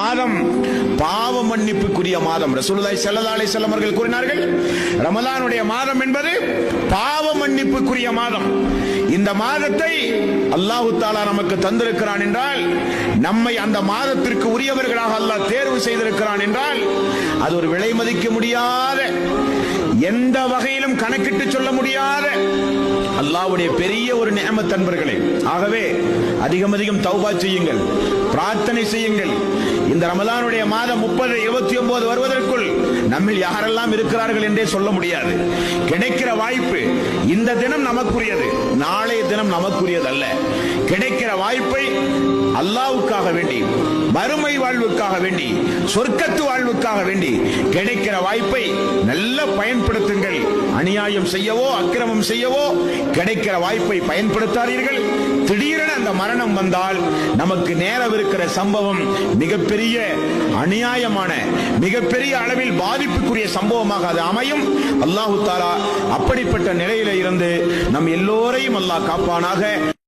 மாதம் பாவ மன்னிப்புக்குரிய மாதம். ரசூலுல்லாஹி ஸல்லல்லாஹு அலைஹி வஸல்லம் அவர்கள் கூறினார்கள் ரமலானுடைய மாதம் என்பது பாவ மன்னிப்புக்குரிய மாதம். இந்த மாதத்தை அல்லாஹு தாலா நமக்கு தந்திருக்கிறான் என்றால் நம்மை அந்த மாதத்திற்கு உரியவர்களாக அல்லாஹ் தேர்வு செய்திருக்கிறான் என்றால் அது ஒரு விலை மதிக்க முடியாத எந்த வகையிலும் கணக்கிட்டு சொல்ல முடியாத அல்லாஹ்வுடைய பெரிய ஒரு நியமத்தன்பர்களே ஆகவே அதிகம் அதிகம் தௌபா செய்யுங்கள் பிரார்த்தனை செய்யுங்கள் இந்த ரமதானுடைய மாதம் முப்பது இருபத்தி ஒன்பது வருவதற்குள் நம்மில் யாரெல்லாம் இருக்கிறார்கள் என்றே சொல்ல முடியாது. கிடைக்கிற வாய்ப்பு இந்த தினம் நமக்குரியது நாளைய தினம் நமக்குரியது அல்ல கிடைக்கிற வாய்ப்பை அல்லாவுக்காக வேண்டி மறுமை வாழ்வுக்காக வேண்டி சொர்க்கத்து வாழ்வுக்காக வேண்டி கிடைக்கிற வாய்ப்பை நல்ல பயன்படுத்துங்கள். அநியாயம் செய்யவோ அக்கிரமம் செய்யவோ கிடைக்கிற வாய்ப்பை பயன்படுத்தாதீர்கள். திடீரென அந்த மரணம் வந்தால் நமக்கு நேரவிருக்கிற சம்பவம் மிகப்பெரிய அநியாயமான மிகப்பெரிய அளவில் பாதிப்புக்குரிய சம்பவமாக அது அமையும். அல்லாஹு தாலா அப்படிப்பட்ட நிலையில இருந்து நம் எல்லோரையும் அல்லாஹ் காப்பானாக.